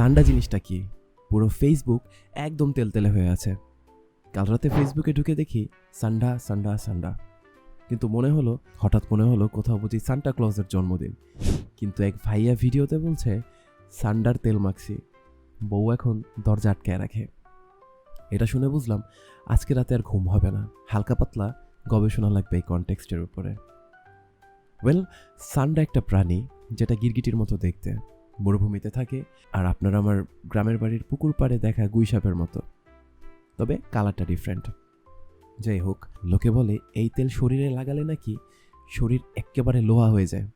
সান্ডা জিনিসটা কি? পুরো ফেসবুক একদম তেলতেলে হয়ে আছে। কাল রাতে ফেসবুকে ঢুকে দেখি সান্ডা সান্ডা সান্ডা। কিন্তু মনে হলো, হঠাৎ মনে হলো কোথাও বুঝি সান্টা ক্লজের জন্মদিন। কিন্তু এক ভাইয়া ভিডিওতে বলছে, সান্ডার তেল মাখছি। বউ এখন দরজা আটকায় রাখে। এটা শুনে বুঝলাম, আজকে রাতে আর ঘুম হবে না। হালকা পাতলা গবেষণা লাগবে এই কনটেক্সটের উপরে। ওয়েল সান্ডা একটা প্রাণী যেটা গিরগিটির মতো দেখতে। মরুভূমিতে থাকে আর আপনার আমার গ্রামের বাড়ির পুকুর পাড়ে দেখা গুইসাপের মতো। তবে কালারটা ডিফারেন্ট যাই হোক, লোকে বলে, এই তেল শরীরে লাগালে নাকি শরীর একেবারে লোহা হয়ে যায়?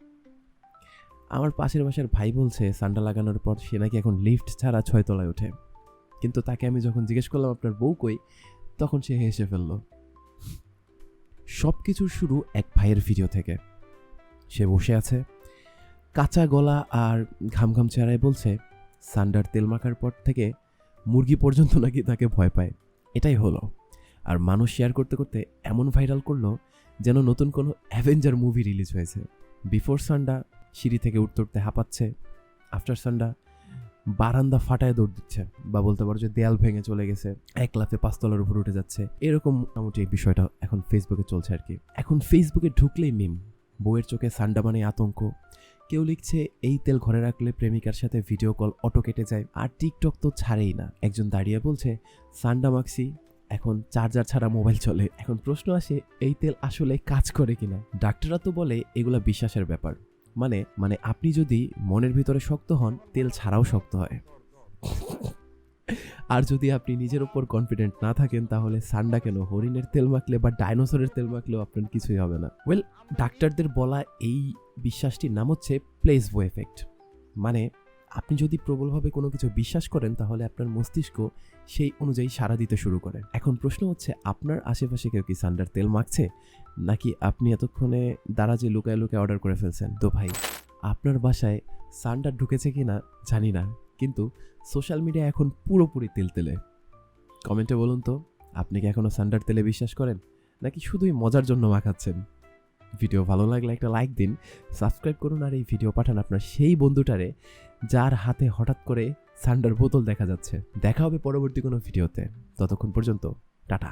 আমার পাশের বাসার ভাই বলছে, সান্ডা লাগানোর পর সে নাকি এখন লিফট ছাড়া ছয়তলায় ওঠে। কিন্তু তাকে আমি যখন জিজ্ঞেস করলাম, আপনার বউ কই? তখন সে হেসে ফেলল সব কিছুর শুরু এক ভাইয়ের ভিডিও থেকে। সে বসে আছে কাঁচা গলা আর ঘাম ঘাম চেহারায় বলছে, সান্ডার তেল মাখার পর থেকে মুরগি পর্যন্ত নাকি তাকে ভয় পায়। এটাই হলো। আর মানুষ শেয়ার করতে করতে এমন ভাইরাল করল যেন নতুন কোনো অ্যাভেঞ্জার মুভি রিলিজ হয়েছে। বিফোর সান্ডা সিঁড়ি থেকে উঠতে উঠতে হাঁপাচ্ছে আফটার সান্ডা বারান্দা ফাটায় দৌড় দিচ্ছে বা বলতে পারো যে দেয়াল ভেঙে চলে গেছে, এক লাফে পাঁচতলার উপর উঠে যাচ্ছে। এরকম মোটামুটি এই বিষয়টা এখন ফেসবুকে চলছে আর কি। এখন ফেসবুকে ঢুকলেই মিম বউয়ের চোখে সান্ডা মানে আতঙ্ক কেউ লিখছে, এই তেল ঘরে রাখলে প্রেমিকার সাথে ভিডিও কল অটো কেটে যায় আর টিকটক তো ছাড়েই না। একজন দাঁড়িয়ে বলছে, সান্ডা মাক্সি, এখন চার্জার ছাড়া মোবাইল চলে। এখন প্রশ্ন আসে, এই তেল আসলে কাজ করে কিনা? ডাক্তাররা তো বলে, এগুলা বিশ্বাসের ব্যাপার। মানে মানে আপনি যদি মনের ভিতরে শক্ত হন, তেল ছাড়াও শক্ত হয়। আর যদি আপনি নিজের উপর কনফিডেন্ট না থাকেন, তাহলে সান্ডা কেন? হরিণের তেল মাখলে বা ডাইনোসরের তেল মাখলেও আপনার কিছুই হবে না। ওয়েল ডাক্তারদের বলা এই বিশ্বাসটির নাম হচ্ছে প্লেসবো এফেক্ট মানে আপনি যদি প্রবলভাবে কোনো কিছু বিশ্বাস করেন, তাহলে আপনার মস্তিষ্ক সেই অনুযায়ী সাড়া দিতে শুরু করে। এখন প্রশ্ন হচ্ছে, আপনার আশেপাশে কেউ কি সান্ডার তেল মাখছে? নাকি আপনি এতক্ষণে দারাজে লুকায় লুকায় অর্ডার করে ফেলছেন? তো ভাই, আপনার বাসায় সান্ডার ঢুকেছে কি না, জানি না। কিন্তু সোশ্যাল মিডিয়া এখন পুরোপুরি তেল তেলে। কমেন্টে বলুন তো, আপনি কি এখনও সান্ডার তেলে বিশ্বাস করেন? নাকি শুধুই মজার জন্য মাখাচ্ছেন? ভিডিও ভালো লাগলে একটা লাইক দিন, সাবস্ক্রাইব করুন আর এই ভিডিও পাঠান আপনার সেই বন্ধুটারে যার হাতে হঠাৎ করে সান্ডার বোতল দেখা যাচ্ছে। দেখা হবে পরবর্তী কোনো ভিডিওতে। ততক্ষণ পর্যন্ত, টাটা।